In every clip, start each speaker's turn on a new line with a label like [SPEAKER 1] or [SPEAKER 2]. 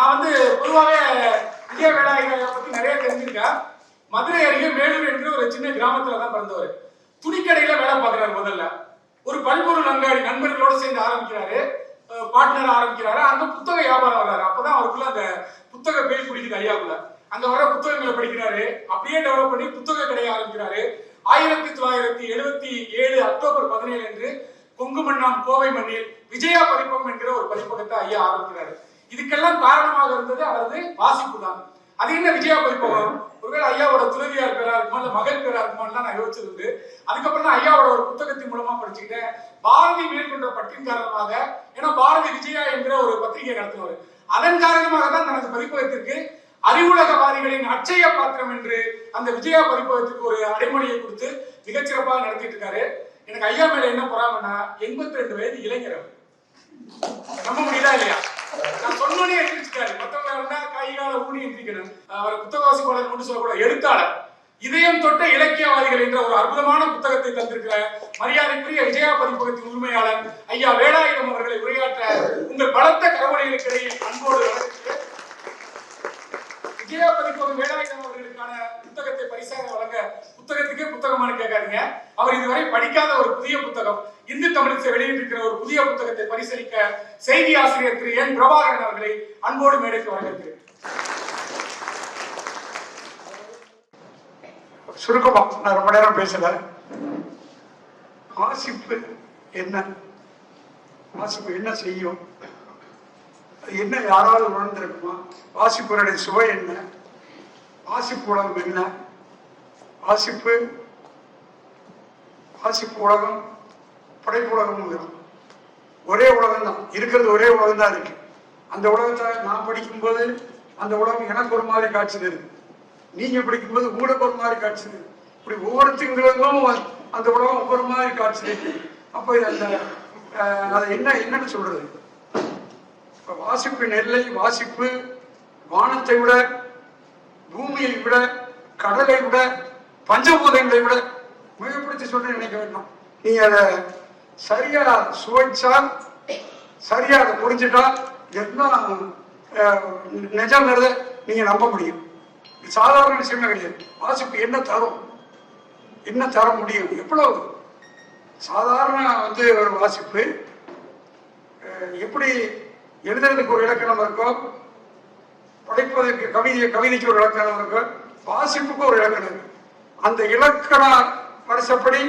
[SPEAKER 1] நான் வந்து பொதுவாகவே இந்திய வேலாயுதம் பற்றி நிறைய தெரிஞ்சிருக்கேன். மதுரை அருகே மேலூர் என்று ஒரு சின்ன கிராமத்தில் தான் பிறந்தவர். துணிக்கடையில் வேலை பார்க்குறாரு முதல்ல. ஒரு பல்பொருள் அங்காடி நண்பர்களோடு சேர்ந்து ஆரம்பிக்கிறாரு. பார்ட்னர் ஆரம்பிக்கிறாரு. அந்த புத்தக வியாபாரம் வர்றாரு. அப்போதான் அவருக்குள்ள அந்த புத்தக பேய் பிடிக்குது ஐயாவுல அங்க வர புத்தகங்களை படிக்கிறாரு. அப்படியே டெவலப் பண்ணி புத்தக கடையை ஆரம்பிக்கிறாரு. ஆயிரத்தி தொள்ளாயிரத்தி எழுபத்தி ஏழு அக்டோபர் பதினேழு அன்று கொங்கு மண்ணாம் கோவை மண்ணில் விஜயா பதிப்பகம் என்கிற ஒரு பதிப்பகத்தை ஐயா ஆரம்பிக்கிறாரு. இதுக்கெல்லாம் காரணமாக இருந்தது அவரது வாசிப்பு தான். அது என்ன விஜயா பதிப்பகம் ஒருவேளை ஐயாவோட துறவியார் பேரா இருக்குமா இல்ல மகள் பேரா இருக்குமான்னு நான் யோசிச்சிருந்து அதுக்கப்புறம் தான் ஐயாவோட ஒரு புத்தகத்தின் மூலமா படிச்சுக்கிட்டேன். பாரதி மேற்கொண்ட பற்றின் காரணமாக ஏன்னா பாரதி விஜயா என்கிற ஒரு பத்திரிகை நடத்தினவர் அதன் காரணமாக தான் தனது பதிப்பகத்திற்கு அறிவுலகவாதிகளின் அச்சய பாத்திரம் என்று அந்த விஜயா பதிப்பகத்துக்கு ஒரு அடைமொழியை கொடுத்து மிகச்சிறப்பாக நடத்திட்டு இருக்காரு எனக்கு ஐயா மேல என்ன பொறாமன்னா எண்பத்தி ரெண்டு வயது இளைஞர் நம்ப முடியுதா இல்லையா? நான் சொன்னோனே எந்திரிச்சிட்டாரு. மத்தவங்க இருந்தா கை கால ஊனி எந்திரிக்கணும். அவர் புத்தகவாசி பாடல் மட்டும் சொல்லக்கூடாது எழுத்தாளர். இதயம் தொட்ட இலக்கியவாதிகள் என்ற ஒரு அற்புதமான புத்தகத்தை தந்திருக்கிற மரியாதைக்குரிய விஜயா பதிப்பகத்தின் உரிமையாளர் ஐயா வேலாயுதம் அவர்களை உரையாற்ற உங்கள் பலத்த கரவணைகளுக்கு இடையில் அன்போடு வரவேற்கிறேன். கீழே பதிப்பகம் வேலாயுதம் அவர்களுக்கான புத்தகத்தை பரிசாக வழங்க புத்தகத்துக்கே புத்தகமானு கேட்காதீங்க. அவர் இதுவரை படிக்காத ஒரு புதிய புத்தகம் இந்து தமிழிசை வெளியிட்டிருக்கிற ஒரு புதிய புத்தகத்தை பரிசீலிக்க செய்தி ஆசிரியர் திரு என் பிரபாகரன் அவர்களை அன்போடு மேடைக்கு வரவேற்கிறேன்.
[SPEAKER 2] சுருக்கமா நான் ரொம்ப நேரம் பேசல. வாசிப்பு என்ன? வாசிப்பு என்ன செய்யும்? என்ன யாராவது உணர்ந்திருக்குமா? வாசிப்புடைய சுவை என்ன? வாசிப்பு உலகம் என்ன? வாசிப்பு வாசிப்பு உலகம் படைப்பு உலகம் ஒரே உலகம் தான் இருக்கிறது ஒரே உலகம் தான் இருக்கு. அந்த உலகத்தை நான் படிக்கும்போது அந்த உலகம் எனக்கு ஒரு மாதிரி காட்சி தருது நீங்க படிக்கும்போது உங்களுக்கு ஒரு மாதிரி காட்சி தருது இப்படி ஒவ்வொருத்தங்களுக்கும் அந்த உலகம் ஒவ்வொரு மாதிரி காட்சி தருது அப்போ அந்த அதை அது என்ன என்னன்னு சொல்றது? வாசிப்பு நெல்லை வாசிப்பு வானத்தை விட பூமியை விட கடலை விட பஞ்சபூதங்களை விட மிகப்படுத்தி சொல்ல நினைக்க வேண்டும். நீங்க அதை சரியா சுவைச்சா சரியா அதை புரிஞ்சுட்டா எல்லாம் அஹ், நிஜங்கிறத நீங்க நம்ப முடியும். சாதாரண விஷயமே கிடையாது. வாசிப்பு என்ன தரும்? என்ன தர முடியும்? எவ்வளவு? சாதாரண வந்து ஒரு வாசிப்பு எப்படி எழுதுறதுக்கு ஒரு இலக்கணம் இருக்கோ படைப்பதற்கு கவிதை கவிதைக்கு ஒரு இலக்கணம் இருக்கும் வாசிப்புக்கு ஒரு இலக்கணம் இருக்கு. அந்த இலக்கண வருஷப்படி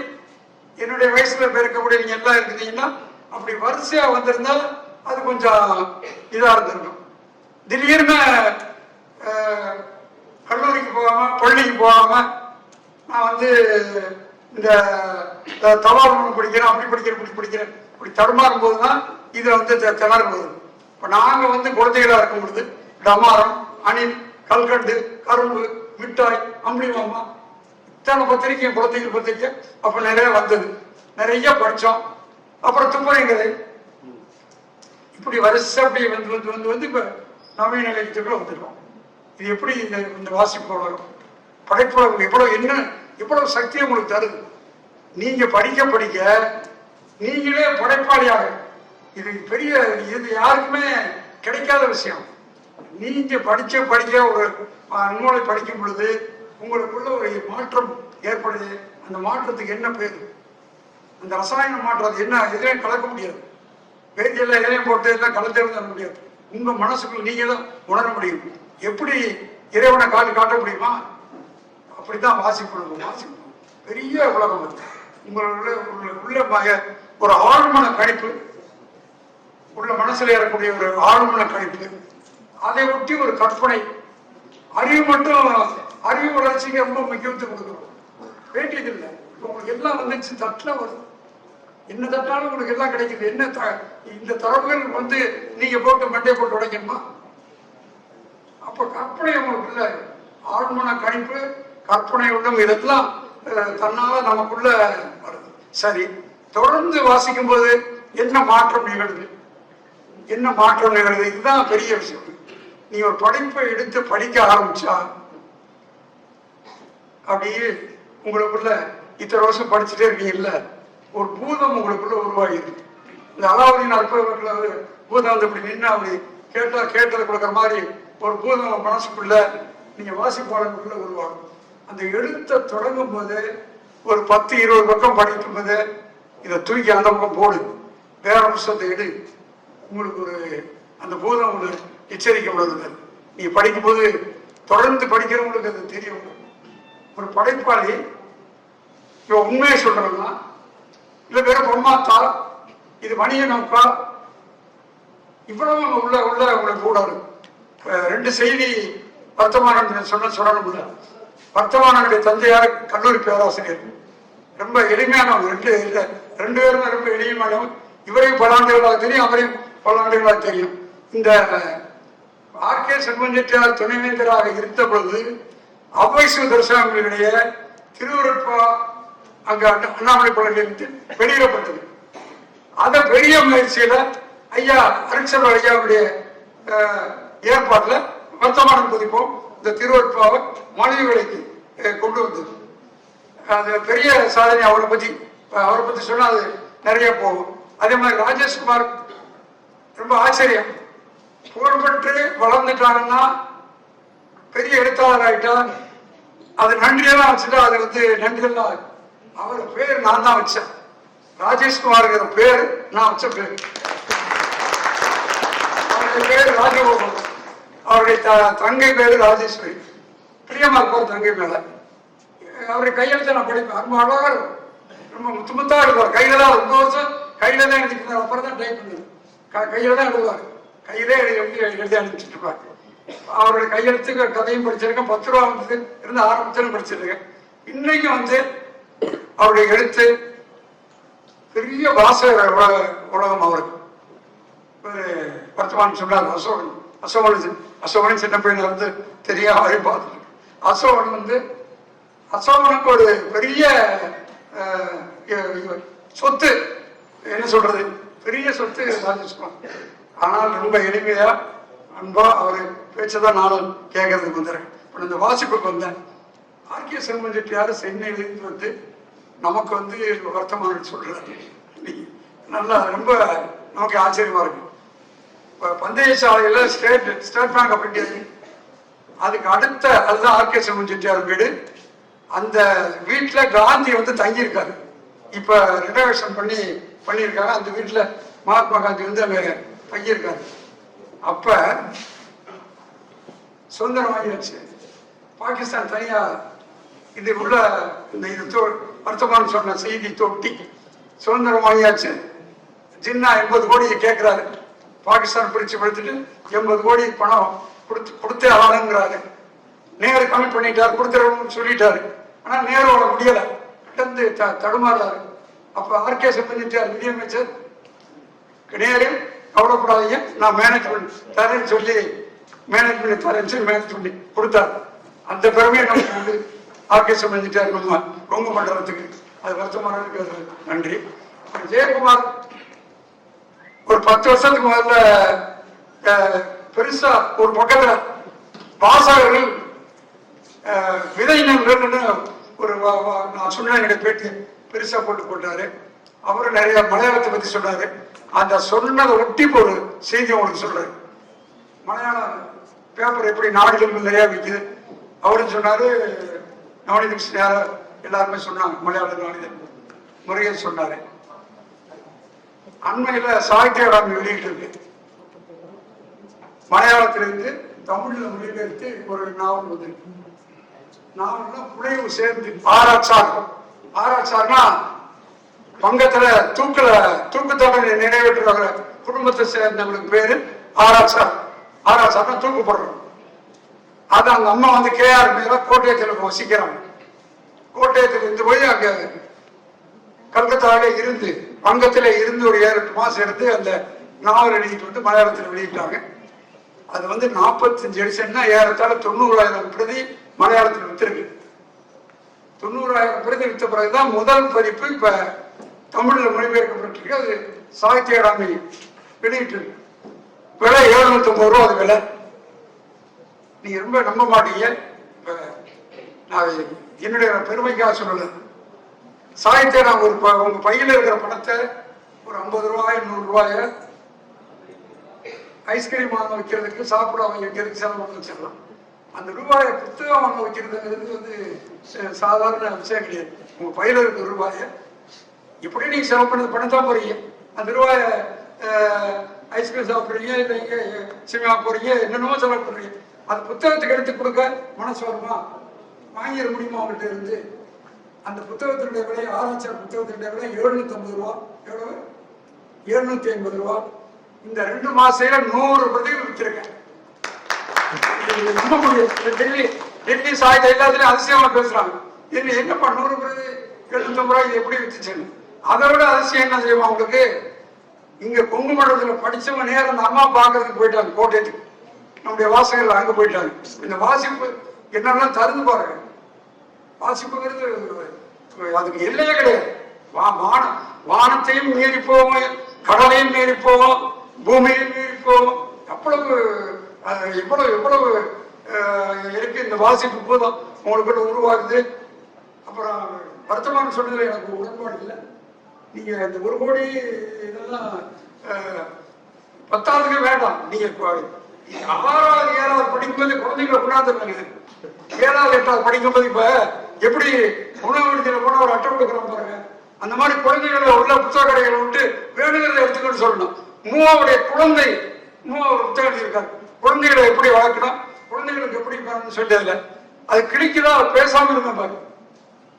[SPEAKER 2] என்னுடைய வயசுல இருக்கக்கூடிய நீங்க எல்லாம் இருக்கிறீங்கன்னா அப்படி வரிசையா வந்திருந்தா அது கொஞ்சம் இதா இருந்திருக்கும். திடீர்னு கல்லூரிக்கு போகாம பள்ளிக்கு போகாம நான் வந்து இந்த அஹ், தபால் படிக்கிறேன் அப்படி படிக்கிறேன் இப்படி படிக்கிறேன் இப்படி தடுமாறும் போது தான் இதுல வந்து திணறும் போது இப்போ நாங்க வந்து குழந்தைகளா இருக்கும் பொழுது டமாரம் அணில் கல்கண்டு கரும்பு மிட்டாய் அம்பளி மாமா இத்தனை பத்திரிக்கை குழந்தைகள் பத்திரிக்கை அப்ப நிறைய வந்தது. நிறைய படிச்சோம். அப்புறம் துப்புரைங்கிறது இப்படி வருஷம் அப்படி வந்து வந்து வந்து வந்து இப்ப நவீன இலக்கியத்துக்குள்ள வந்துருக்கோம் இது எப்படி இந்த இந்த வாசிப்பு உலகம் படைப்புலகம் எவ்வளவு என்ன எவ்வளவு சக்தி உங்களுக்கு தருது? நீங்க படிக்க படிக்க நீங்களே படைப்பாளியாக இது பெரிய இது யாருக்குமே கிடைக்காத விஷயம். நீங்க படிச்ச படிக்க ஒரு நூலை படிக்கும் பொழுது உங்களுக்குள்ள ஒரு மாற்றம் ஏற்படுது. அந்த மாற்றத்துக்கு என்ன பேர்? அந்த ரசாயன மாற்றம் அது என்ன எதிரையும் கலக்க முடியாது. பேஜில் எதையும் போட்டு எல்லாம் கலந்துருந்து தர முடியாது. உங்க மனசுக்குள்ள நீங்க தான் உணர முடியும். எப்படி இறைவனை காட்டு காட்ட முடியுமா? அப்படித்தான் வாசிப்பு வாசிப்பு பெரிய உலகம் அது. உங்களுடைய உள்ள- ஒரு ஆழ்மன கணிப்பு உள்ள மனசுல ஏறக்கூடிய ஒரு ஆழ்மன கணிப்பு அதை ஒட்டி ஒரு கற்பனை. அறிவு மட்டும் அறிவு வளர்ச்சிக்கு ரொம்ப முக்கியத்துவம் கொடுக்கணும் வேண்டியது இல்லை. உங்களுக்கு எல்லாம் வந்துச்சு தட்டில் வருது என்ன தட்டாலும் உங்களுக்கு எல்லாம் கிடைக்குது. என்ன த- இந்த தரவுகள் வந்து நீங்க போட்டு மண்டே போட்டு உடைக்கணுமா? அப்ப கற்பனை உங்களுக்குள்ள ஆழ்மன கணிப்பு கற்பனை உள்ளம் இதெல்லாம் தன்னால நமக்குள்ள வருது. சரி தொடர்ந்து வாசிக்கும் போது என்ன மாற்றம் நிகழ்வு என்ன மாற்றம் நிகழுது இதுதான் பெரிய விஷயம். நீ ஒரு படிப்பை எடுத்து படிக்க ஆரம்பிச்சா அப்படியே உங்களுக்குள்ள இத்தனை வருஷம் படிச்சுட்டே இருக்கீங்கல்ல ஒரு பூதம் உங்களுக்குள்ள உருவாகிருக்கு இந்த அலாவுதீன் அற்புதத்தில் பூதம் வந்து இப்படி நின்று அப்படி கேட்டா கேட்டதை கொடுக்குற மாதிரி ஒரு பூதம் மனசுக்குள்ள நீங்க வாசிப்பாளருக்குள்ள உருவாகும். அந்த எழுத்தை தொடங்கும் போது ஒரு பத்து இருபது பக்கம் படிக்கும் போது இதை தூக்கி அந்த பக்கம் போடு. வேற அம்சத்தை எடு. உங்களுக்கு ஒரு அந்த போதை உங்களுக்கு எச்சரிக்கப்படுது நீ படிக்கும்போது தொடர்ந்து படிக்கிறவங்களுக்கு அது தெரியும். ஒரு படைப்பாளி இவன் உண்மையை சொல்றோம்னா இல்லை வேற பொம்மாத்தா இது வணிக நோக்கா இவ்வளவு உள்ள உள்ள உங்களுக்கு கூடாது ரெண்டு செய்தி வர்த்தமானம் சொன்ன சொல்லணும்ல வர்த்தமானனுடைய தந்தையார் கல்லூரி பேராசிரியர். ரொம்ப எளிமையானவங்க ரெண்டு இல்லை ரெண்டு பேருமே ரொம்ப எளிமையானவங்க இவரையும் பல ஆண்டுகளாக தெரியும். அவரையும் பல ஆண்டுகளாக தெரியும். இந்த ஆர்கே கே செல்வஞ்செட்டியார் துணைவேந்தராக இருந்த பொழுது அவ்வைசு தரிசனங்களுடைய திருவுருப்பா அங்கு அண்ணாமலை பள்ளியிலிருந்து வெளியிடப்பட்டது. அந்த பெரிய முயற்சியில ஐயா அருட்சபை ஐயாவுடைய ஏற்பாட்டில் வர்த்தமானம் புதிப்போம். இந்த திருவருட்பாவை மொழி விலைக்கு கொண்டு வந்தது. அது பெரிய சாதனை அவரை பத்தி அவரை பத்தி சொன்னால் அது நிறைய போகும். அதே மாதிரி ராஜேஷ்குமார் ரொம்ப ஆச்சரியம். புகழ்பெற்று வளர்ந்துட்டாங்கன்னா பெரிய எழுத்தாளர் ஆயிட்டான் அது நன்றியெல்லாம் வச்சுட்டா அது வந்து நன்றியெல்லாம் அவர் பேர் நான் தான் வச்சேன். ராஜேஷ்குமாருங்கிற பேர் நான் வச்ச பேர். அவருடைய பேர் ராஜகோபால். அவருடைய த- தங்கை பேரு ராஜேஸ்வரி. பிரியமா இருப்பார் தங்கை மேல. அவருடைய கையெழுத்த நான் படிப்பேன். ரொம்ப அழகாக இருக்கும். ரொம்ப முத்து முத்தா இருப்பார். கையில தான் ரொம்ப வருஷம் கையில தான் எழுதிட்டு அப்புறம் தான் டைப் பண்ணுது கையில தான் எழுதுவார் கையிலே எழுதி எழுதி அனுப்பிச்சிட்டு இருப்பார். அவருடைய கையெழுத்துக்கு கதையும் படிச்சிருக்கேன். பத்து ரூபா வந்து இருந்து ஆரம்பிச்சாலும் படிச்சிருக்கேன். இன்னைக்கு வந்து அவருடைய எழுத்து பெரிய வாசகர் உலக- உலகம் அவருக்கு. ஒரு சொன்னார் அசோகன். அசோகன் அசோகன் சின்ன பையனை வந்து தெரியாம பார்த்துருக்கு அசோகன் வந்து அசோகனுக்கு ஒரு பெரிய சொத்து என்ன சொல்றது? பெரிய சொத்து ராஜேஷ்குமார் ஆனால் ரொம்ப எளிமையா அன்பா அவர் பேச்சதான் நானும் கேட்கறதுக்கு வந்துடுறேன் இப்போ இந்த வாசிப்புக்கு வந்தேன். ஆர்கே செல்வன் செட்டியார் சென்னையிலிருந்து வந்து நமக்கு வந்து வர்த்தமானம் சொல்றாரு. நல்லா ரொம்ப நமக்கு ஆச்சரியமா இருக்கு. இப்போ பந்தய சாலையில் state state bank of India அதுக்கு அடுத்த அதுதான் ஆர்கே செல்வன் செட்டியார் வீடு. அந்த வீட்டுல காந்தி வந்து தங்கியிருக்காரு. இப்ப ரெனோவேஷன் பண்ணி பண்ணியிருக்காங்க அந்த வீட்டில் மகாத்மா காந்தி வந்து அங்கே தங்கியிருக்காரு. அப்போ சுதந்திரம் ஆகிடுச்சு பாகிஸ்தான் தனியாக இது உள்ள இந்த இது தோ வருத்தமானம் சொன்ன செய்தி தொட்டி சுதந்திரம் வாங்கியாச்சு ஜின்னா எண்பது கோடியை கேட்குறாரு பாகிஸ்தான் பிரித்து படுத்துட்டு எண்பது கோடி பணம் கொடுத்து கொடுத்தே ஆளுங்கிறாரு நேரு கம்மி பண்ணிட்டார் கொடுத்துருவோம்னு சொல்லிட்டாரு. ஆனால் நேரோட முடியலை. கிடந்து த தடுமாறுறாரு அப்ப ஆர்கே செம்பஞ்சிட்டார் நிதியமைச்சர் நேரில் கவலைப்படாதீங்க. நான் மேனேஜ்மெண்ட் தரேன்னு சொல்லி மேனேஜ்மெண்ட் தரேன்னு சொல்லி மேனேஜ் பண்ணி கொடுத்தாரு. அந்த பெருமையை நமக்கு உண்டு ஆர்கே செம்பஞ்சிட்டார் நம்ம ரொம்ப மண்டலத்துக்கு அது வருத்தமான இருக்கிறது நன்றி. ஜெயக்குமார் ஒரு பத்து வருஷத்துக்கு முதல்ல பெருசா ஒரு பக்கத்துல வாசகர்கள் விதை விதையினர்கள்னு ஒரு நான் சொன்னேன் என்னுடைய பேட்டி பெருசா போட்டு போட்டாரு. அவரும் நிறைய மலையாளத்தை பத்தி சொன்னாரு அந்த சொன்னதை ஒட்டி ஒரு செய்தி உங்களுக்கு சொல்றாரு மலையாள பேப்பர் எப்படி நாடுகள் நிறைய விற்குது அவரும் சொன்னாரு நவநீத கிருஷ்ணன் எல்லாருமே சொன்னாங்க மலையாள நாளிதழ் முருகன் சொன்னாரு. அண்மையில சாகித்ய அகாடமி வெளியிட்டிருக்கு மலையாளத்திலிருந்து தமிழ்ல மொழிபெயர்த்து ஒரு நாவல் வந்திருக்கு. நாவல்னா புனைவு சேர்ந்து பாராச்சாரம் ஆராய்ச்சார்னா பங்கத்துல தூக்குல தூக்கு தண்டனை நிறைவேற்றுற குடும்பத்தை சேர்ந்தவங்களுக்கு பேரு ஆராய்ச்சார் ஆராய்ச்சார்னா தூக்கு போடுறோம் அது அந்த அம்மா வந்து கேஆர் மேல கோட்டயத்தில் வசிக்கிறாங்க கோட்டயத்தில் இருந்து போய் அங்க கல்கத்தாவில இருந்து வங்கத்துல இருந்து ஒரு ஏழு மாசம் எடுத்து அந்த நாவல் எழுதிட்டு வந்து மலையாளத்தில் வெளியிட்டாங்க. அது வந்து நாற்பத்தஞ்சு எடிஷன்னா ஏறத்தாழ தொண்ணூறாயிரம் பிரதி மலையாளத்தில் வித்திருக்கு. தொண்ணூறாயிரம் பிரதி வித்த பிறகுதான் முதல் பதிப்பு இப்ப தமிழில் மொழிபெயர்க்கப்பட்டிருக்கு. அது சாகித்ய அகாமி வெளியிட்டு விலை எழுநூத்தி ஐம்பது ரூபா அது விலை. நீங்க ரொம்ப நம்ப மாட்டீங்க. இப்ப நான் என்னுடைய பெருமைக்காக சொல்லல சாகித்ய நான் ஒரு ப- உங்க பையில இருக்கிற பணத்தை ஒரு ஐம்பது ரூபாய் நூறு ரூபாய ஐஸ்கிரீம் வாங்க வைக்கிறதுக்கு சாப்பிட வாங்க வைக்கிறதுக்கு செலவு பண்ண வச்சிடலாம். அந்த ரூபாயை புத்தகம் வாங்க வைக்கிறதுங்கிறது வந்து சாதாரண விஷயம் கிடையாது. உங்க பையில இருக்க ரூபாயை எப்படி நீங்க செலவு பண்ணது பண்ண தான் போறீங்க. அந்த ரூபாயை ஐஸ்கிரீம் சாப்பிட்றீங்க இல்லை இங்கே சினிமா போறீங்க என்னென்னமோ செலவு பண்றீங்க. அது புத்தகத்துக்கு எடுத்து கொடுக்க மனசு வருமா? வாங்கிட முடியுமா அவங்கள்ட்ட இருந்து? அந்த புத்தகத்தினுடைய விலை ஆராய்ச்சியாளர் புத்தகத்தினுடைய விலை எழுநூத்தி ஐம்பது ரூபா. எவ்வளவு? எழுநூத்தி ஐம்பது ரூபா. இந்த ரெண்டு மாசையில நூறு பிரதிகள் வித்திருக்கேன். டெல்லி டெல்லி சாயுத எல்லாத்துலயும் அதிசயமா பேசுறாங்க. இது என்னப்பா நூறு பிரதி எழுநூத்தம்பது ரூபாய் எப்படி வித்துச்சுன்னு. அதை விட அதிசயம் என்ன தெரியுமா உங்களுக்கு? இங்க கொங்கு மண்டலத்துல படிச்சவங்க நேரம் அந்த அம்மா பாக்குறதுக்கு போயிட்டாங்க கோட்டையத்துக்கு நம்முடைய வாசகர்கள் அங்க போயிட்டாங்க. இந்த வாசிப்பு என்னெல்லாம் தருந்து பாருங்க. வாசிப்புங்கிறது அதுக்கு எல்லையே கிடையாது. வா வான வானத்தையும் மீறி போவோம் கடலையும் மீறி போவோம் பூமியையும் மீறி போவோம் அவ்வளவு இவ்வளவு எவ்வளவு எவ்வளவு இருக்கு இந்த வாசிப்பு போதும். உங்களுக்குள்ள உருவாகுது. அப்புறம் வருத்தமான சொல்றதுல எனக்கு உடன்பாடு இல்லை. நீங்க இந்த ஒரு கோடி இதெல்லாம் பத்தாவதுக்கு வேண்டாம். நீங்க ஆறாவது ஏழாவது படிக்கும்போது குழந்தைங்களை கொண்டாந்துருக்காங்க ஏழாவது எட்டாவது படிக்கும்போது இப்ப எப்படி உணவு விடுதியில போனா ஒரு அட்டை கொடுக்குறோம் பாருங்க. அந்த மாதிரி குழந்தைகளை உள்ள புத்தக கடைகளை விட்டு வேணுங்கிறத எடுத்துக்கணும்னு சொல்லணும். மூவாவுடைய குழந்தை மூவா ஒரு புத்தகம் எழுதியிருக்காரு. குழந்தைகளை எப்படி வளர்க்கணும்? குழந்தைகளுக்கு எப்படி பண்ணணும்னு சொல்லல அது கிழிக்குதா பேசாம இருந்தேன் பாரு.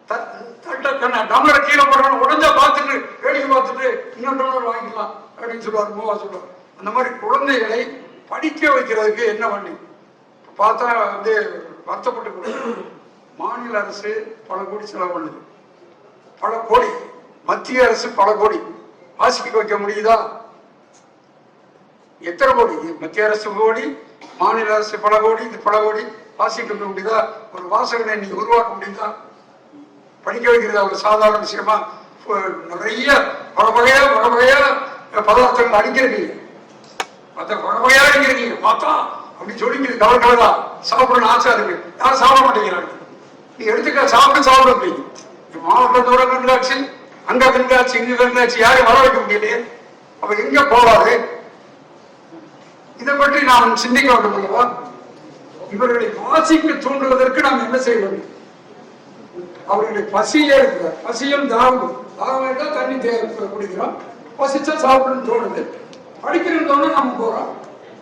[SPEAKER 2] த- தட்டை கண்ண டம்ளரை கீழே போடுறோம் உடஞ்சா பார்த்துட்டு வேடிக்கை பார்த்துட்டு இன்னொரு டம்ளர் வாங்கிக்கலாம் அப்படின்னு சொல்லுவார் மூவா சொல்லுவார். அந்த மாதிரி குழந்தைகளை படிக்க வைக்கிறதுக்கு என்ன பண்ணி பார்த்தா வந்து வருத்தப்பட்டு மாநில அரசு பல கோடி செலவு பண்ணுது. பல கோடி. மத்திய அரசு பல கோடி. வாசிக்க வைக்க முடியுதா? எத்தனை கோடி? மத்திய அரசு கோடி மாநில அரசு பல கோடி இது பல கோடி. வாசிக்க முடியுதா? ஒரு வாசகனை நீங்க உருவாக்க முடியுதா? படிக்க வைக்கிறதா? ஒரு சாதாரண விஷயமா? நிறைய பல வகையா பல வகையா பதார்த்தங்கள் அடிக்கிறீங்க. மற்ற பல வகையா அடிக்கிறீங்க. பார்த்தா அப்படி சொல்லிங்க கவர் கலரா சாப்பிடணும்னு ஆசை இருக்கு. யாரும் சாப்பிட மாட்டேங்கிறாங்க. நீ எடுத்துக்க சாப்பிட்டு சாப்பிட முடியும் மாவட்டம் தூரம் கண்காட்சி அங்க கண்காட்சி இங்க கண்காட்சி யாரையும் வர வைக்க முடியலையே. அப்ப எங்க போவாரு இதை பற்றி நாம் சிந்திக்க வேண்டும் அல்லவா? இவர்களை வாசிக்க தூண்டுவதற்கு நாம் என்ன செய்ய வேண்டும்? அவர்களை பசியே இருக்கிறார். பசியும் தாகம் தாகம் என்றால் தண்ணி தேவை குடிக்கிறோம். பசிச்சா சாப்பிடணும்னு தோணுது. படிக்கணும்னு தோணும் நம்ம போறோம்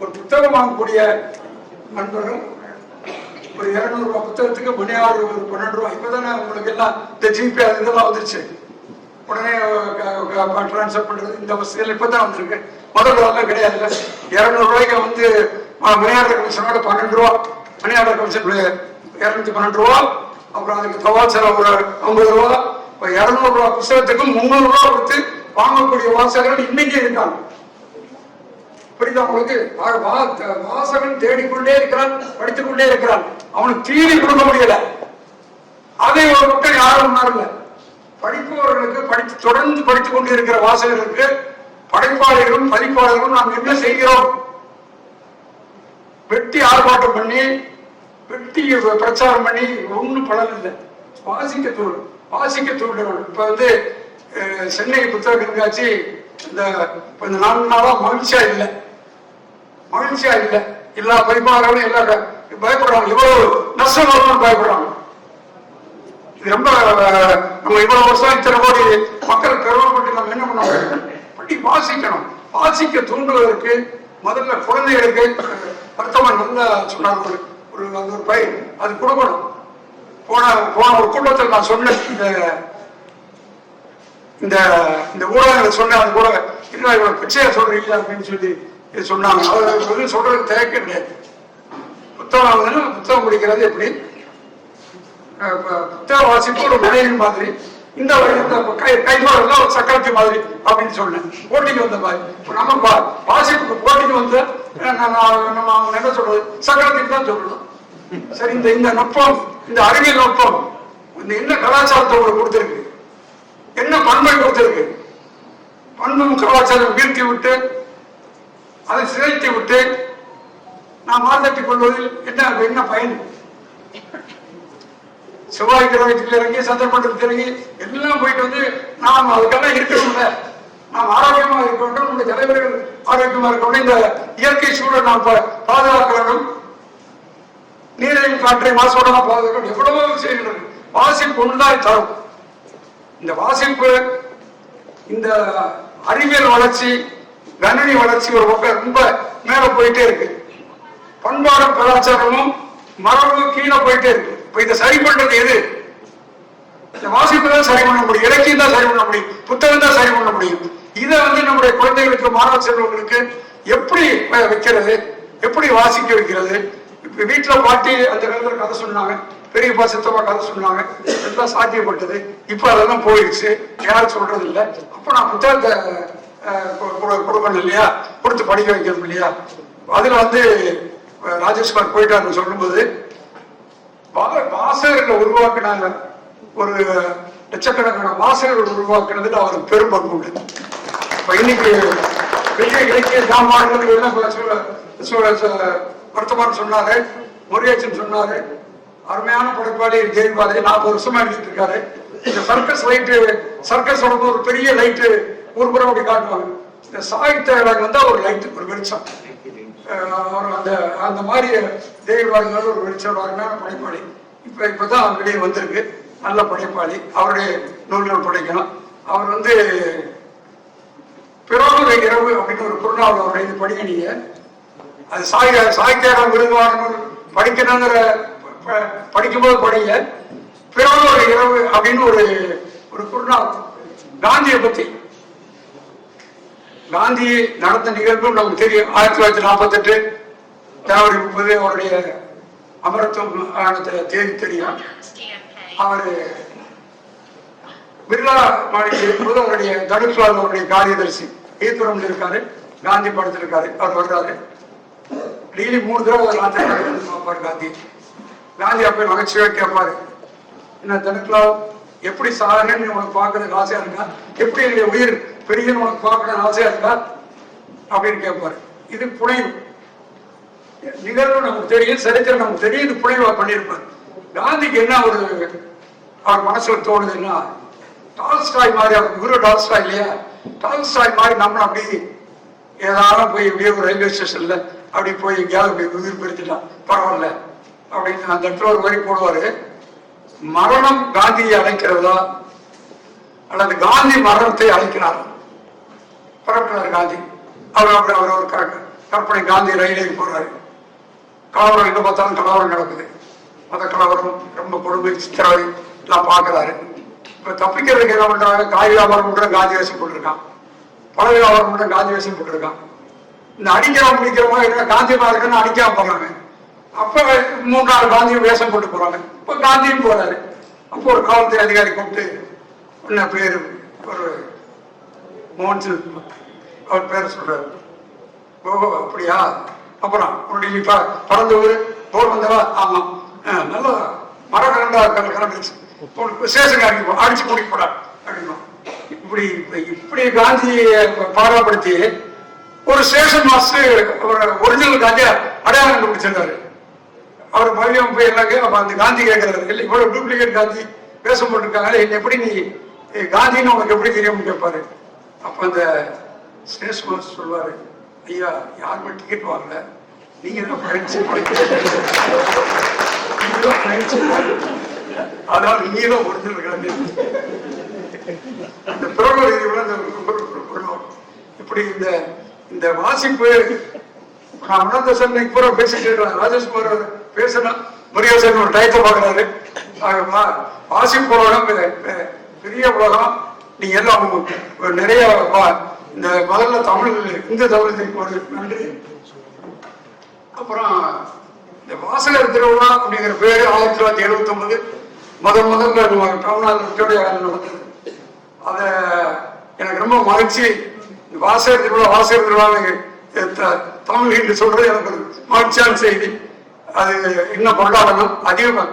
[SPEAKER 2] ஒரு புத்தகம் வாங்கக்கூடிய நண்பர்கள் ஒரு இருநூறு ரூபாய் புத்தகத்துக்கு மணி ஒரு பன்னெண்டு ரூபாய். இப்பதானே உங்களுக்கு எல்லாம் இந்த ஜிபே அது இதெல்லாம் வந்துருச்சு. உடனே டிரான்ஸ்ஃபர் பண்றது இந்த வசதிகள் இப்பதான் வந்திருக்கு. முதல்ல அதெல்லாம் கிடையாதுல்ல. இருநூறு ரூபாய்க்கு வந்து விளையாட்டு கமிஷனோட பன்னெண்டு ரூபா. விளையாட்டு கமிஷன் இருநூத்தி பன்னெண்டு ரூபா. அப்புறம் அதுக்கு தபால் ஒரு ஐம்பது ரூபா. இப்போ இருநூறு ரூபா புத்தகத்துக்கு முந்நூறு ரூபா கொடுத்து வாங்கக்கூடிய வாசகர்கள் இன்னைக்கு இருக்காங்க. புரியுதா உங்களுக்கு? வா- வாசகன் தேடிக்கொண்டே இருக்கிறான் படித்துக்கொண்டே இருக்கிறான். அவனுக்கு தீனி கொடுக்க முடியல. அதை ஒரு மக்கள் யாரும் உணரல. படிப்பவர்களுக்கு படித்து தொடர்ந்து படித்துக் கொண்டு இருக்கிற வாசகர்களுக்கு படைப்பாளிகளும் பதிப்பாளர்களும் நாம் என்ன செய்கிறோம்? வெட்டி ஆர்ப்பாட்டம் பண்ணி வெட்டி பிரச்சாரம் பண்ணி ஒன்றும் பலன் இல்லை. வாசிக்க தூள் வாசிக்க தூண்டணும் இப்ப வந்து சென்னை புத்தக கண்காட்சி இந்த இப்ப நாலு நாளா மகிழ்ச்சியா இல்லை. மகிழ்ச்சியா இல்லை. எல்லா பரிமாறவங்களும் எல்லா பயப்படுறாங்க. இவ்வளவு நஷ்டம் பயப்படுறாங்க. இது ரொம்ப நம்ம இவ்வளவு வருஷம் இத்தனை கோடி மக்கள் கருவப்பட்டு நம்ம என்ன பண்ணணும் படி வாசிக்கணும். வாசிக்க தூண்டுவதற்கு முதல்ல குழந்தைகளுக்கு அஹ், வர்த்தமான் நல்லா சொன்னார் ஒரு அந்த ஒரு பயிர் அது கொடுக்கணும். போன போன ஒரு கூட்டத்தில் நான் சொன்னேன் இந்த இந்த இந்த ஊடகங்களை சொன்னேன் அது கூட இல்லை இவ்வளோ பிச்சையா சொல்றீங்க? அப்படின்னு சொல்லி சொன்னாங்க. அவர் சொல்லி சொல்றது தயக்கம் கிடையாது. புத்தகம் புத்தகம் படிக்கிறது எப்படி? அஹ் ஒரு மனைவி மாதிரி. இந்த இந்த கை கைமாறுல ஒரு சக்கரத்தி மாதிரி அப்படின்னு சொன்னேன் போட்டிக்கு வந்த மாதிரி. நம்ம பா- வாசிப்புக்கு போட்டிக்கு வந்து நம்ம அவங்க என்ன சொல்றது? சக்கரத்துக்கு தான் சொல்லணும். சரி இந்த இந்த நுட்பம் இந்த அறிவியல் நுட்பம் இந்த என்ன கலாச்சாரத்தை உங்களுக்கு கொடுத்திருக்கு? என்ன பண்பை கொடுத்துருக்கு? பண்பும் கலாச்சாரம் வீழ்த்தி விட்டு அதை சிதைத்து விட்டு நாம் மார்த்தட்டிக் கொள்வதில் என்ன என்ன பயன்? செவ்வாய் கிரகத்தில் இறங்கி சந்திரமண்டலத்தில் இறங்கி எல்லாம் போயிட்டு வந்து நாம் அதுக்கெல்லாம் இருக்கணும்ல. நாம் ஆரோக்கியமாக இருக்க வேண்டும். நம்முடைய தலைவர்கள் ஆரோக்கியமாக இருக்க வேண்டும். இந்த இயற்கை சூழல் நாம் பாதுகாக்க வேண்டும் நீரையும் காற்றை பாதுகாக்க பாதுகாக்கணும். எவ்வளவோ விஷயங்கள் வாசிப்பு ஒன்றுதான் தரும். இந்த வாசிப்பு இந்த அறிவியல் வளர்ச்சி கணினி வளர்ச்சி ஒரு பக்கம் ரொம்ப மேல போயிட்டே இருக்கு. பண்பாடும் கலாச்சாரமும் மரபு கீழே போயிட்டே இருக்கு. இப்ப இதை சரி பண்றது எது? இந்த வாசிப்பு தான் சரி பண்ண முடியும் இலக்கியம் தான் சரி பண்ண முடியும் புத்தகம் தான் சரி பண்ண முடியும். இதை வந்து நம்முடைய குழந்தைகளுக்கு மாணவ செல்வங்களுக்கு எப்படி வைக்கிறது? எப்படி வாசிக்க வைக்கிறது? இப்ப வீட்டுல பாட்டி அந்த காலத்துல கதை சொன்னாங்க பெரியப்பா சித்தப்பா கதை சொன்னாங்க எல்லாம் சாத்தியப்பட்டது. இப்ப அதெல்லாம் போயிடுச்சு. யாரும் சொல்றது இல்லை. அப்ப நான் புத்தகத்தை கொடுக்கணும் இல்லையா? கொடுத்து படிக்க வைக்கணும் இல்லையா? அதுல வந்து ராஜேஷ்குமார் போயிட்டாருன்னு சொல்லும்போது வாசகர்களை உருவாக்கினாங்க. ஒரு லட்சக்கணக்கான வாசகர்கள் உருவாக்குனதுல அவருக்கு பெரும் பங்கு உண்டு. இன்னைக்கு பெரிய இலக்கிய ஜாமான்கள் எல்லாம் இப்ப சொன்னாரு முருகேசன் சொன்னாரு. அருமையான படைப்பாளி ஜெயபாலி நாற்பது வருஷமா எழுதிட்டு இருக்காரு. இந்த சர்க்கஸ் லைட்டு சர்க்கஸ் ஒரு பெரிய லைட்டு ஒரு முறை அப்படி காட்டுவாங்க. இந்த சாகித்ய வந்து ஒரு லைட் ஒரு வெளிச்சம். அந்த அந்த மாதிரி தேவிவாரிகள் ஒரு வெளிச்சம் படைப்பாளி. படைப்பாளி இப்போ தான் வெளியே வந்திருக்கு. நல்ல படைப்பாளி. அவருடைய நூல்கள் படைக்கலாம். அவர் வந்து பிறகு இரவு அப்படின்னு ஒரு குறுநாவல் அவருடைய இது படிக்க நீங்க. அது சாய சாகித்யாரம் விருதுவாரணும் படிக்கணுங்கிற ப- படிக்கும்போது படிங்க. பிறகு இரவு அப்படின்னு ஒரு ஒரு குறுநாவல் காந்தியை பற்றி காந்தி நடந்த நிகழ்வும் நமக்கு தெரியும். ஆயிரத்தி தொள்ளாயிரத்தி நாற்பத்தி எட்டு ஜனவரி முப்பது அவருடைய அமரத்துவம் தேதி தெரியும். அவர் பிர்லா மாளிகை இருக்கும்போது அவருடைய தனுஷ்வால் அவருடைய காரியதர்சி ஈத்துரம் இருக்காரு. காந்தி படத்தில் இருக்காரு. அவர் வர்றாரு. டெய்லி மூணு தடவை பார்ப்பார் காந்தி. காந்தி அப்ப நகைச்சுவை கேட்பாரு. என்ன தனுஷ்லால் எப்படி சாகன்னு உனக்கு பார்க்கறதுக்கு ஆசையா இருக்கா? எப்படி என்னுடைய உயிர் பெரியன்னு உனக்கு பார்க்கணும்னு ஆசையா இருக்கா அப்படின்னு கேட்பாரு. இது புனைவு. நிகழ்வு நமக்கு தெரியும் சரித்திரம் நமக்கு தெரியும் இது புனைவா பண்ணியிருப்பார். காந்திக்கு என்ன ஒரு அவர் மனசுல தோணுதுன்னா டால்ஸ்டாய் மாதிரி அவர் குரு டால்ஸ்டாய் இல்லையா? டால்ஸ்டாய் மாதிரி நம்ம அப்படி ஏதாலும் போய் எப்படியோ ஒரு ரயில்வே ஸ்டேஷன்ல அப்படி போய் எங்கேயாவது போய் உயிர் பிரித்துட்டான் பரவாயில்ல. அப்படின்னு அந்த இடத்துல ஒரு வரி போடுவாரு. மரணம் காந்தியை அழைக்கிறதா? அல்லது காந்தி மரணத்தை அழைக்கிறாரா? புறப்படுறாரு காந்தி. அவர் அப்படி அவர் ஒரு கற்பனை காந்தி ரயிலுக்கு போறாரு. கலவரம் எங்க பார்த்தாலும் கலவரம் நடக்குது. மத கலவரம் ரொம்ப கொடுமை சித்திரவை எல்லாம் பார்க்கறாரு. இப்ப தப்பிக்கிறதுக்கு என்ன பண்றாங்க? காய் வியாபாரம் மட்டும் காந்தி வேஷம் போட்டிருக்கான். பழ வியாபாரம் மட்டும் காந்தி வேஷம் போட்டிருக்கான். இந்த அடிக்கிறவன் பிடிக்கிறவங்க என்ன காந்தியமா இருக்குன்னு அடிக்காம போறாங்க. அப்ப மூன்றாவது காந்தியும் வேஷம் போட்டு போறாங்க. இப்ப காந்தியும் போறாரு. அப்போ ஒரு காவல்துறை அதிகாரி கூப்பிட்டு என்ன பேரு? ஒரு மோகன் சிங் அவர் பேர் சொல்றாரு. ஓ அப்படியா? அப்புறம் உன்னுடைய நீ ப- ஊரு போர் வந்தவா ஆமா நல்லா மரம் கலந்தா கிளம்பிடுச்சு. உனக்கு விசேஷங்க அடிப்போம். அடிச்சு கூட்டிட்டு போடா அப்படின்னா இப்படி இப்படி காந்தியை பாராப்படுத்தி ஒரு ஸ்டேஷன் மாஸ்டர் ஒரு ஒரிஜினல் காந்தியா அடையாளம் கண்டுபிடிச்சிருந்தாரு. அவர் மறுபடியும் போய் எல்லாங்க அப்ப அந்த காந்தி கேட்கிறாரு. இல்லை இவ்வளவு டூப்ளிகேட் காந்தி வேஷம் போட்டிருக்காங்க என்ன எப்படி நீ காந்தின்னு உனக்கு எப்படி தெரியும்னு கேட்பாரு. அப்ப அந்த ஸ்டேஷன் மாஸ்டர் சொல்லுவாரு ஐயா யாருமே டிக்கெட் வாங்கல? நீங்கள் தான் பிரெஞ்சு அதனால நீங்க தான் ஒரிஜினல் காந்தி இந்த பிறகு ரீதியில் இந்த இப்படி இந்த இந்த வாசிப்பு நான் உணர்ந்த சொன்ன பூரா பேசிட்டு இருக்கிறேன். ராஜேஷ்குமார் அவர் பேசினா முருகேசன் ஒரு டயத்தை பார்க்கறாரு. ஆக, வாசிப்பு உலகம் பெரிய உலகம். நீங்க எல்லாம் நிறைய இந்த முதல்ல தமிழ் இந்து தமிழ் ஒரு நன்றி. அப்புறம் இந்த வாசகர் திருவிழா அப்படிங்கிற பேரு ஆயிரத்தி தொள்ளாயிரத்தி எழுபத்தி ஒன்பது முதல் முதல்ல நம்ம தமிழ்நாடு விக்டோரியா நடந்தது அத எனக்கு ரொம்ப மகிழ்ச்சி. இந்த வாசகர் திருவிழா வாசகர் திருவிழாவை த- தமிழ் என்று சொல்றது எனக்கு ஒரு மகிழ்ச்சியான செய்தி. அது இன்னும் கொண்டாடணும்? அதிகமா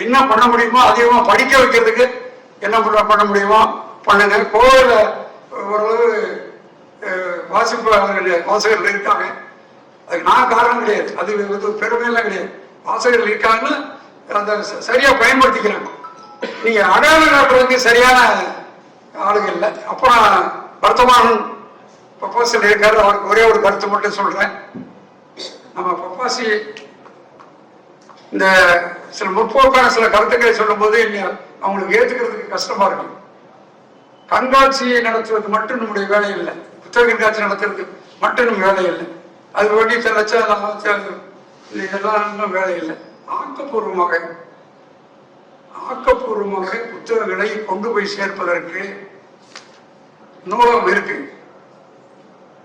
[SPEAKER 2] என்ன பண்ண முடியுமோ அதிகமா படிக்க வைக்கிறதுக்கு என்ன பண்ண பண்ண முடியுமோ பண்ணுங்க. கோவில ஓரளவு வாசிப்பாளர்கள் வாசகர்கள் இருக்காங்க. அதுக்கு நான் காரணம் கிடையாது. அது வந்து பெருமையெல்லாம் கிடையாது. வாசகர்கள் இருக்காங்கன்னு அந்த சரியா பயன்படுத்திக்கிறாங்க. நீங்க அடையாளம் காட்டுறதுக்கு சரியான ஆளுங்க இல்லை. அப்புறம் வர்த்தமானன் பப்பாசில் இருக்காரு. அவருக்கு ஒரே ஒரு கருத்து மட்டும் சொல்றேன். நம்ம பப்பாசி இந்த சில முற்போக்கான சில கருத்துக்களை சொல்லும்போது போது அவங்களுக்கு ஏத்துக்கிறதுக்கு கஷ்டமா இருக்கும் கண்காட்சியை நடத்துவது மட்டும் நம்முடைய வேலை இல்லை புத்தக கண்காட்சி நடத்துறது மட்டும் நம்ம வேலை இல்லை. அது வேண்டி சிலச்சா இதெல்லாம் இன்னும் வேலை இல்லை. ஆக்கப்பூர்வமாக ஆக்கப்பூர்வமாக புத்தகங்களை கொண்டு போய் சேர்ப்பதற்கு நூலகம் இருக்கு.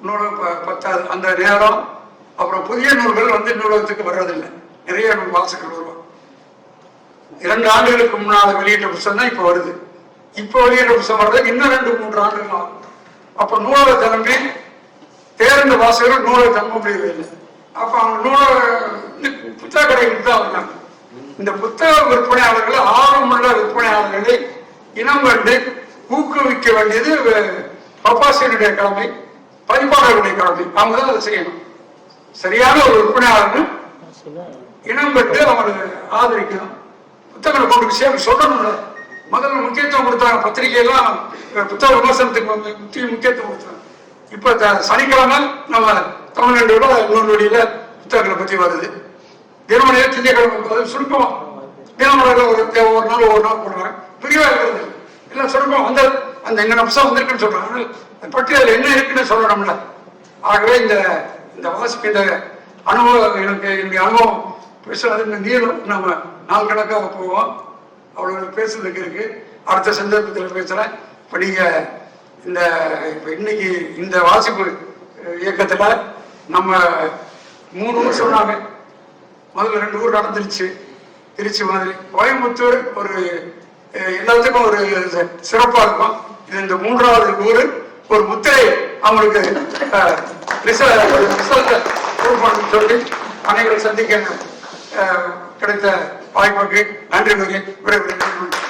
[SPEAKER 2] நூலகம் பத்தாது. அந்த நேரம் அப்புறம் புதிய நூல்கள் வந்து நூலகத்துக்கு வர்றதில்லை. நிறைய நூல் வாசகர்கள் இரண்டு ஆண்டுகளுக்கு முன்னால் வெளியிட்ட புத்தகம் தான் இப்போ வருது. இப்போ வெளியிட்ட புத்தகம் வர்றது இன்னும் ரெண்டு மூன்று ஆண்டுகள் ஆகும். அப்போ நூலக தலைமை தேர்ந்த வாசகரும் நூலக தம்ப முடியவில்லை அப்ப அவங்க நூலக புத்தக கடைகளுக்கு தான் வந்தாங்க இந்த புத்தக விற்பனையாளர்கள் ஆர்வமுள்ள விற்பனையாளர்களை இனம் கண்டு ஊக்குவிக்க வேண்டியது பப்பாசியனுடைய கடமை பதிப்பாளர்களுடைய கடமை அவங்க தான் அதை செய்யணும். சரியான ஒரு விற்பனையாளர்கள் இனம் கண்டு அவங்களை ஆதரிக்கணும். புத்தகங்களை கொண்டு விஷயம் சேர்க்க சொல்லணும்ல. முதல்ல முக்கியத்துவம் கொடுத்தாங்க. பத்திரிகையெல்லாம் புத்தக விமர்சனத்துக்கு வந்து முக்கிய முக்கியத்துவம் கொடுத்தாங்க. இப்ப த- சனிக்கிழமை நம்ம தமிழ்நாட்டோட இன்னொரு புத்தகங்களை பத்தி வருது. தினமணியில் திங்கக்கிழமை அது சுருக்கமா. தினமணியில ஒரு ஒரு நாள் ஒரு நாள் போடுறாங்க பிரிவா இருக்கிறது எல்லாம் சுருக்கம் அந்த அந்த எங்க புத்தகம் வந்திருக்குன்னு சொல்றாங்க. ஆனால் பட்டியலில் என்ன இருக்குன்னு சொல்லணும்ல ஆகவே இந்த இந்த வாசிக்கின்ற அனுபவம் எனக்கு என்னுடைய அனுபவம் பேசுறது இந்த நீளம் நம்ம நாள் கணக்காக போவோம். அவ்வளவு பேசுறதுக்கு இருக்கு. அடுத்த சந்தர்ப்பத்தில் பேசுறேன். இப்ப இந்த இப்ப இன்னைக்கு இந்த வாசிப்பு இயக்கத்தில் இயக்கத்துல நம்ம மூணு ஊர் சொன்னாங்க முதல்ல ரெண்டு ஊர் நடந்துருச்சு. திருச்சி மாதிரி. கோயம்புத்தூர் ஒரு எல்லாத்துக்கும் ஒரு சிறப்பா இருக்கும். இது இந்த மூன்றாவது ஊர். ஒரு முத்திரை அவங்களுக்கு ரிசல்ட் ஒரு சொல்லி அனைவரும் சந்திக்க கிடைத்த வாய்ப்புக்கு நன்றி கூறி விடைபெறுகிறேன்